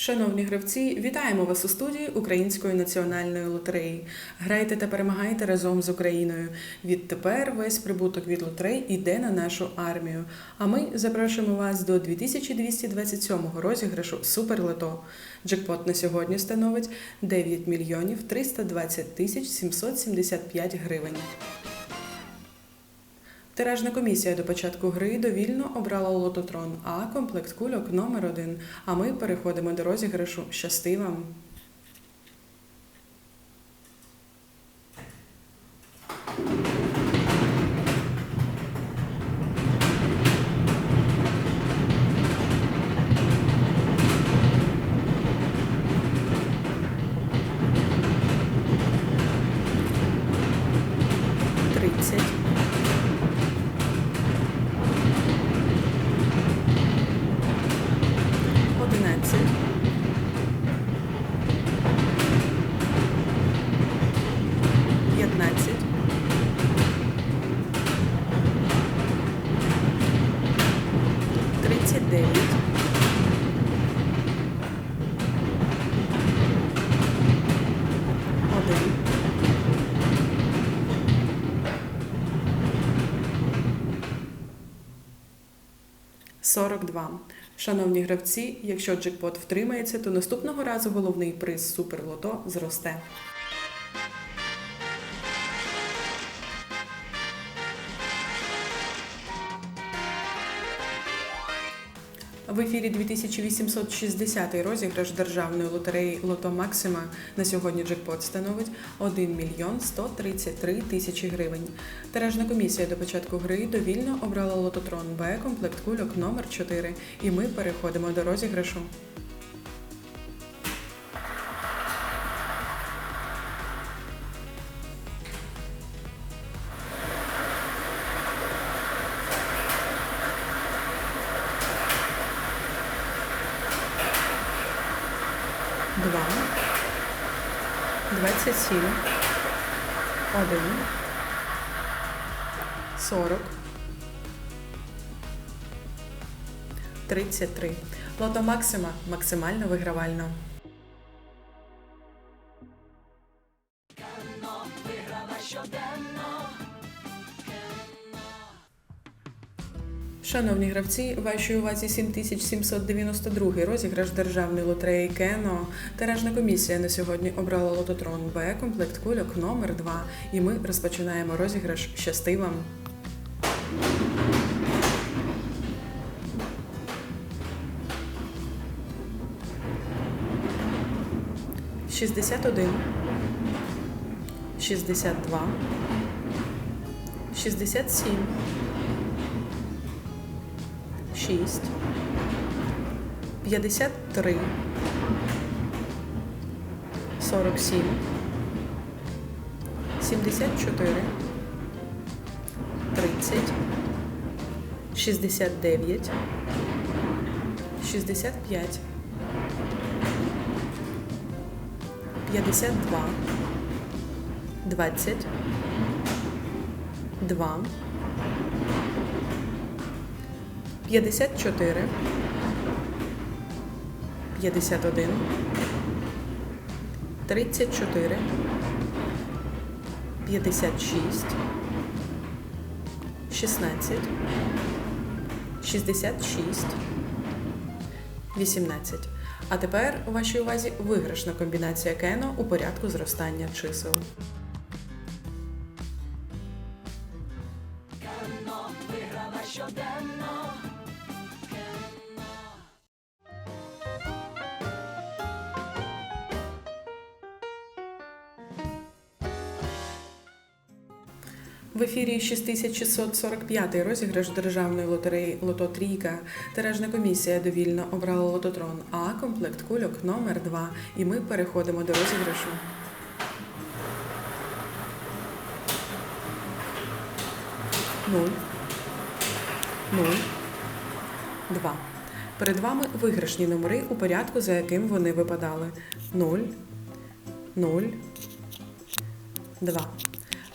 Шановні гравці, вітаємо вас у студії Української національної лотереї. Грайте та перемагайте разом з Україною. Відтепер весь прибуток від лотерей іде на нашу армію. А ми запрошуємо вас до 2227 розіграшу Суперлото. Джекпот на сьогодні становить 9 мільйонів 320 тисяч 775 гривень. Тиражна комісія до початку гри довільно обрала лототрон А, комплект кульок номер 1 А ми переходимо до розіграшу. Щасти вам! 29. Один. Сорок два. Шановні гравці, якщо джекпот втримається, то наступного разу головний приз суперлото зросте. В ефірі 2860 розіграш державної лотереї Лото Максима на сьогодні джекпот становить 1 мільйон 133 тисячі гривень. Тиражна комісія до початку гри довільно обрала лототрон Б комплект кульок номер 4 і ми переходимо до розіграшу. Два. Двадцять сім. Один. Сорок. Тридцять три. Лото Максима максимально вигравально. Шановні гравці, вашій увазі 7792 розіграш державної лотереї Кено. Тиражна комісія на сьогодні обрала лототрон Б, комплект кульок номер 2 І ми розпочинаємо розіграш. Щасти вам! Шістдесят один, шістдесят два, шістдесят сім. 6, 53, 47, 74, 30, 69, 65, 52, 20, 2, 54, 51, 34, 56, 16, 66, 18. А тепер у вашій увазі виграшна комбінація кено у порядку зростання чисел. В ефірі 6645 розіграш державної лотереї Лото Трійка. Тиражна комісія довільно обрала лототрон А, комплект кульок номер 2 І ми переходимо до розіграшу. Нуль. Нуль. Два. Перед вами виграшні номери у порядку, за яким вони випадали. Нуль. Нуль. Два.